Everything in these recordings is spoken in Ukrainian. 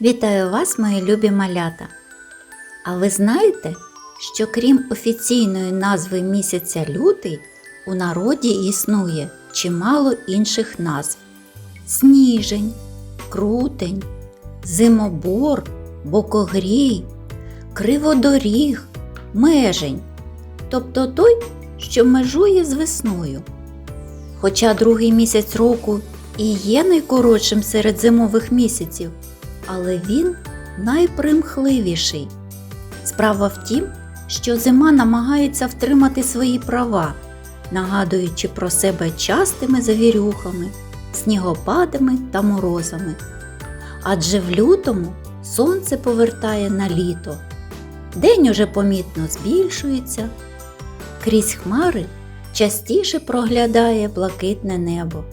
Вітаю вас, мої любі малята! А ви знаєте, що крім офіційної назви місяця лютий, у народі існує чимало інших назв: сніжень, крутень, зимобор, бокогрій, криводоріг, межень, тобто той, що межує з весною. Хоча другий місяць року і є найкоротшим серед зимових місяців, але він найпримхливіший. Справа в тім, що зима намагається втримати свої права, нагадуючи про себе частими завірюхами, снігопадами та морозами. Адже в лютому сонце повертає на літо. День уже помітно збільшується, крізь хмари частіше проглядає блакитне небо.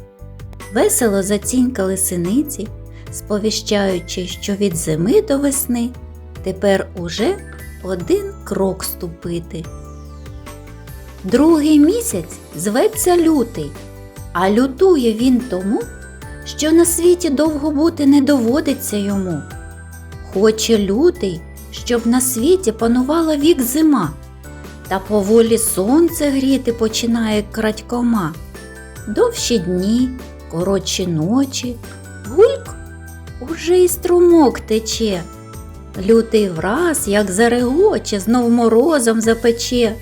Весело зацінькали синиці, сповіщаючи, що від зими до весни тепер уже один крок ступити. Другий місяць зветься лютий, а лютує він тому, що на світі довго бути не доводиться йому. Хоче лютий, щоб на світі панувала вік зима, та поволі сонце гріти починає крадькома. Довші дні, коротші ночі, уже й струмок тече. Лютий враз, як зарегоче, знов морозом запече,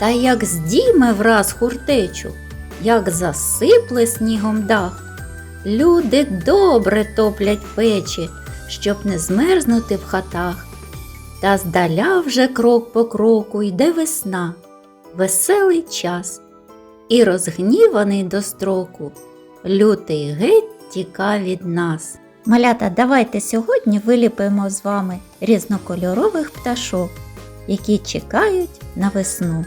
та як здійме враз хуртечу, як засипле снігом дах. Люди добре топлять печі, щоб не змерзнути в хатах. Та здаля вже крок по кроку йде весна, веселий час. І розгніваний до строку, лютий геть тіка від нас. Малята, давайте сьогодні виліпимо з вами різнокольорових пташок, які чекають на весну.